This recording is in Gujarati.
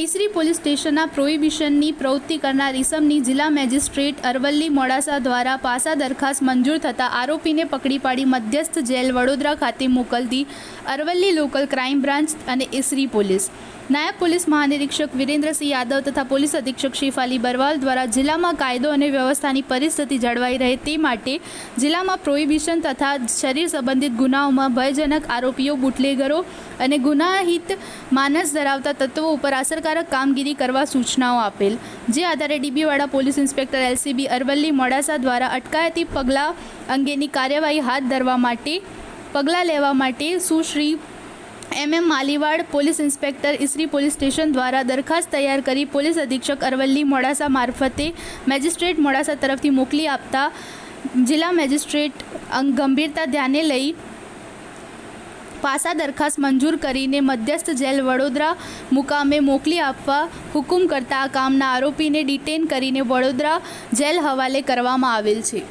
ઈસરી પોલીસ સ્ટેશનના પ્રોહિબિશનની પ્રવૃત્તિ કરનાર ઇસમની જિલ્લા મેજિસ્ટ્રેટ અરવલ્લી મોડાસા દ્વારા પાસા દરખાસ્ત મંજૂર થતાં આરોપીને પકડી પાડી મધ્યસ્થ જેલ વડોદરા ખાતે મોકલતી અરવલ્લી લોકલ ક્રાઇમ બ્રાન્ચ અને ઈસરી પોલીસ. નાયબ પોલીસ મહાનિરીક્ષક વિરેન્દ્રસિંહ યાદવ તથા પોલીસ અધિક્ષક શિફાલી બરવાલ દ્વારા જિલ્લામાં કાયદો અને વ્યવસ્થાની પરિસ્થિતિ જળવાઈ રહે તે માટે જિલ્લામાં પ્રોહિબિશન તથા શરીર સંબંધિત ગુનાઓમાં ભયજનક આરોપીઓ, બુટલેગરો અને ગુનાહિત માનસ ધરાવતા તત્વો ઉપર અસરકારક કામગીરી કરવા સૂચનાઓ આપેલ, જે આધારે ડીબીવાડા police inspector LCB Aravalli Modasa દ્વારા અટકાયતી પગલાં અંગેની કાર્યવાહી હાથ ધરવા માટે, પગલાં લેવા માટે Sushri M M Maliwad police inspector Isari police station દ્વારા દરખાસ્ત તૈયાર કરી પોલીસ અધિક્ષક અરવલ્લી મોડાસા મારફતે મેજિસ્ટ્રેટ મોડાસા તરફથી મોકલી આપતા જિલ્લા મેજિસ્ટ્રેટ ગંભીરતા ધ્યાને લઈ પાસા દરખાસ્ત મંજૂર કરીને મધ્યસ્થ જેલ વડોદરા મુકામે મોકલી આપવા હુકુમ કરતા આ કામના આરોપીને ડિટેન કરીને વડોદરા જેલ હવાલે કરવામાં આવેલ છે.